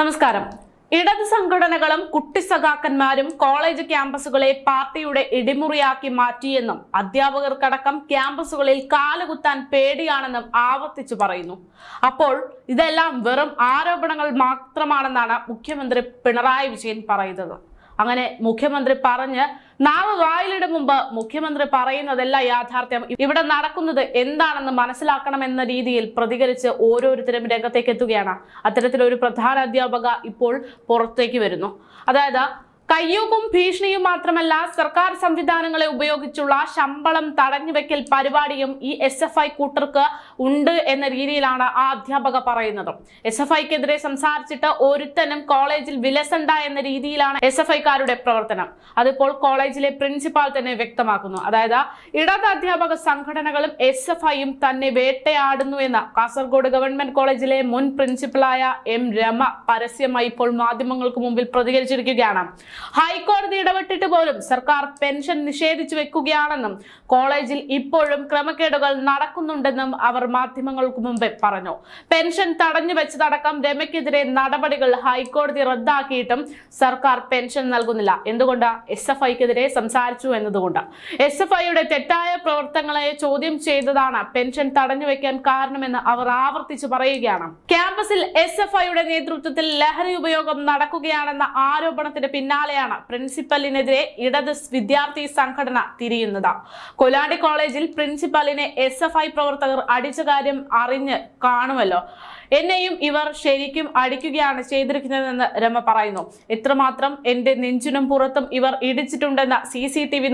നമസ്കാരം. ഇടത് സംഘടനകളും കുട്ടി സഖാക്കന്മാരും കോളേജ് ക്യാമ്പസുകളെ പാർട്ടിയുടെ ഇടിമുറിയാക്കി മാറ്റിയെന്നും അധ്യാപകർക്കടക്കം ക്യാമ്പസുകളിൽ കാലുകുത്താൻ പേടിയാണെന്നും ആവർത്തിച്ചു പറയുന്നു. അപ്പോൾ ഇതെല്ലാം വെറും ആരോപണങ്ങൾ മാത്രമാണെന്നാണ് മുഖ്യമന്ത്രി പിണറായി വിജയൻ പറയുന്നത്. അങ്ങനെ മുഖ്യമന്ത്രി പറഞ്ഞ് നാവ് വായിലിടും മുമ്പ് മുഖ്യമന്ത്രി പറയുന്നതല്ല യാഥാർത്ഥ്യം. ഇവിടെ നടക്കുന്നത് എന്താണെന്ന് മനസ്സിലാക്കണമെന്ന രീതിയിൽ പ്രതികരിച്ച് ഓരോരുത്തരും രംഗത്തേക്ക് എത്തുകയാണ്. അത്തരത്തിലൊരു പ്രധാന അധ്യാപക ഇപ്പോൾ പുറത്തേക്ക് വരുന്നു. അതായത് കയ്യൂക്കും ഭീഷണിയും മാത്രമല്ല സർക്കാർ സംവിധാനങ്ങളെ ഉപയോഗിച്ചുള്ള ശമ്പളം തടഞ്ഞുവെക്കൽ പരിപാടിയും ഈ എസ് എഫ് ഐ കൂട്ടർക്ക് ഉണ്ട് എന്ന രീതിയിലാണ് ആ അധ്യാപക പറയുന്നത്. എസ് എഫ് ഐക്കെതിരെ സംസാരിച്ചിട്ട് ഒരുത്തനും കോളേജിൽ വിലസണ്ട എന്ന രീതിയിലാണ് എസ് എഫ് ഐക്കാരുടെ പ്രവർത്തനം. അതിപ്പോൾ കോളേജിലെ പ്രിൻസിപ്പാൾ തന്നെ വ്യക്തമാക്കുന്നു. അതായത് ഇടത് അധ്യാപക സംഘടനകളും എസ് എഫ് ഐയും തന്നെ വേട്ടയാടുന്നു എന്ന് കാസർഗോഡ് ഗവൺമെന്റ് കോളേജിലെ മുൻ പ്രിൻസിപ്പലായ എം രമ പരസ്യമായി ഇപ്പോൾ മാധ്യമങ്ങൾക്ക് മുമ്പിൽ പ്രതികരിച്ചിരിക്കുകയാണ്. ഹൈക്കോടതി ഇടപെട്ടിട്ട് പോലും സർക്കാർ പെൻഷൻ നിഷേധിച്ചു വെക്കുകയാണെന്നും കോളേജിൽ ഇപ്പോഴും ക്രമക്കേടുകൾ നടക്കുന്നുണ്ടെന്നും അവർ മാധ്യമങ്ങൾക്ക് മുമ്പേ പറഞ്ഞു. പെൻഷൻ തടഞ്ഞു വെച്ചതടക്കം രമയ്ക്കെതിരെ നടപടികൾ ഹൈക്കോടതി റദ്ദാക്കിയിട്ടും സർക്കാർ പെൻഷൻ നൽകുന്നില്ല. എന്തുകൊണ്ട്? എസ് എഫ് ഐക്കെതിരെ സംസാരിച്ചു എന്നതുകൊണ്ട്. എസ് എഫ് ഐയുടെ തെറ്റായ പ്രവർത്തനങ്ങളെ ചോദ്യം ചെയ്തതാണ് പെൻഷൻ തടഞ്ഞു വെക്കാൻ കാരണമെന്ന് അവർ ആവർത്തിച്ചു പറയുകയാണ്. ക്യാമ്പസിൽ എസ് നേതൃത്വത്തിൽ ലഹരി ഉപയോഗം നടക്കുകയാണെന്ന ആരോപണത്തിന് പിന്നാലെയാണ് പ്രിൻസിപ്പലിനെതിരെ ഇടത് വിദ്യാർത്ഥി സംഘടന തിരിയുന്നത്. കൊലാടി കോളേജിൽ പ്രിൻസിപ്പലിനെ എസ് എഫ് ഐ പ്രവർത്തകർ അടിച്ച കാര്യം അറിഞ്ഞ് കാണുമല്ലോ. എന്നെയും ഇവർ ശരിക്കും അടിക്കുകയാണ് ചെയ്തിരിക്കുന്നതെന്ന് രമ പറയുന്നു. എത്രമാത്രം എന്റെ നെഞ്ചിനും പുറത്തും ഇവർ ഇടിച്ചിട്ടുണ്ടെന്ന് സി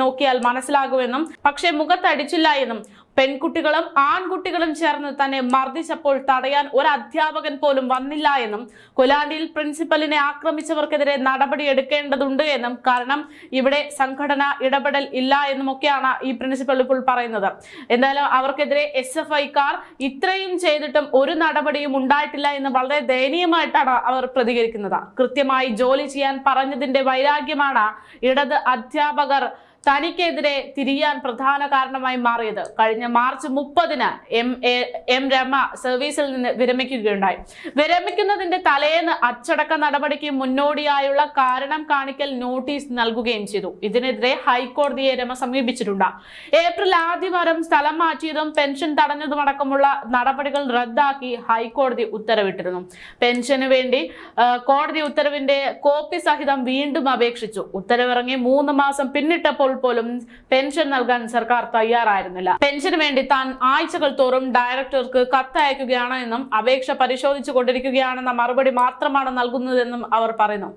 നോക്കിയാൽ മനസ്സിലാകുമെന്നും പക്ഷേ മുഖത്തടിച്ചില്ല എന്നും പെൺകുട്ടികളും ആൺകുട്ടികളും ചേർന്ന് തന്നെ മർദ്ദിച്ചപ്പോൾ തടയാൻ ഒരു അധ്യാപകൻ പോലും വന്നില്ല എന്നും കൊലാണ്ടിയിൽ പ്രിൻസിപ്പലിനെ ആക്രമിച്ചവർക്കെതിരെ നടപടി എടുക്കേണ്ടതുണ്ട് എന്നും കാരണം ഇവിടെ സംഘടന ഇടപെടൽ ഇല്ല എന്നുമൊക്കെയാണ് ഈ പ്രിൻസിപ്പൽ ഇപ്പോൾ പറയുന്നത്. എന്തായാലും അവർക്കെതിരെ എസ് എഫ് ഐക്കാർ ഇത്രയും ചെയ്തിട്ടും ഒരു നടപടിയും ഉണ്ടായിട്ടില്ല എന്ന് വളരെ ദയനീയമായിട്ടാണ് അവർ പ്രതികരിക്കുന്നത്. കൃത്യമായി ജോലി ചെയ്യാൻ പറഞ്ഞതിന്റെ വൈരാഗ്യമാണ് ഇടത് അധ്യാപകർ തനിക്കെതിരെ തിരിയാൻ പ്രധാന കാരണമായി മാറിയത് കഴിഞ്ഞ മാർച്ച് മുപ്പതിന് എം എ- രമ സർവീസിൽ നിന്ന് വിരമിക്കുകയുണ്ടായി. വിരമിക്കുന്നതിന്റെ തലേന്ന് അച്ചടക്ക നടപടിക്ക് മുന്നോടിയായുള്ള കാരണം കാണിക്കൽ നോട്ടീസ് നൽകുകയും ചെയ്തു. ഇതിനെതിരെ ഹൈക്കോടതിയെ രമ സമീപിച്ചിട്ടുണ്ട്. ഏപ്രിൽ ആദ്യവാരം സ്ഥലം മാറ്റിയതും പെൻഷൻ തടഞ്ഞതുമടക്കമുള്ള നടപടികൾ റദ്ദാക്കി ഹൈക്കോടതി ഉത്തരവിട്ടിരുന്നു. പെൻഷന് വേണ്ടി കോടതി ഉത്തരവിന്റെ കോപ്പി സഹിതം വീണ്ടും അപേക്ഷിച്ചു. ഉത്തരവിറങ്ങി മൂന്ന് മാസം പിന്നിട്ടപ്പോൾ പോലും പെൻഷൻ നൽകാൻ സർക്കാർ തയ്യാറായിരുന്നില്ല. പെൻഷന് വേണ്ടി താൻ ആഴ്ചകൾ തോറും ഡയറക്ടർക്ക് കത്തയക്കുകയാണ് എന്നും അപേക്ഷ പരിശോധിച്ചു കൊണ്ടിരിക്കുകയാണെന്ന മറുപടി മാത്രമാണ് നൽകുന്നതെന്നും അവർ പറയുന്നു.